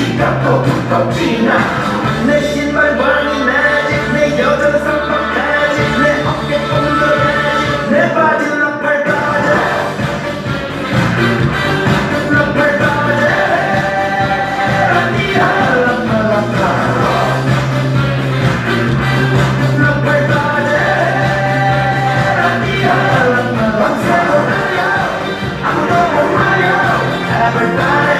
지가 또 덕지나. 내 신발과 네 매직 내 여전 삼박까지 내 어깨 동그라지 내 바지 Everybody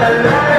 alive.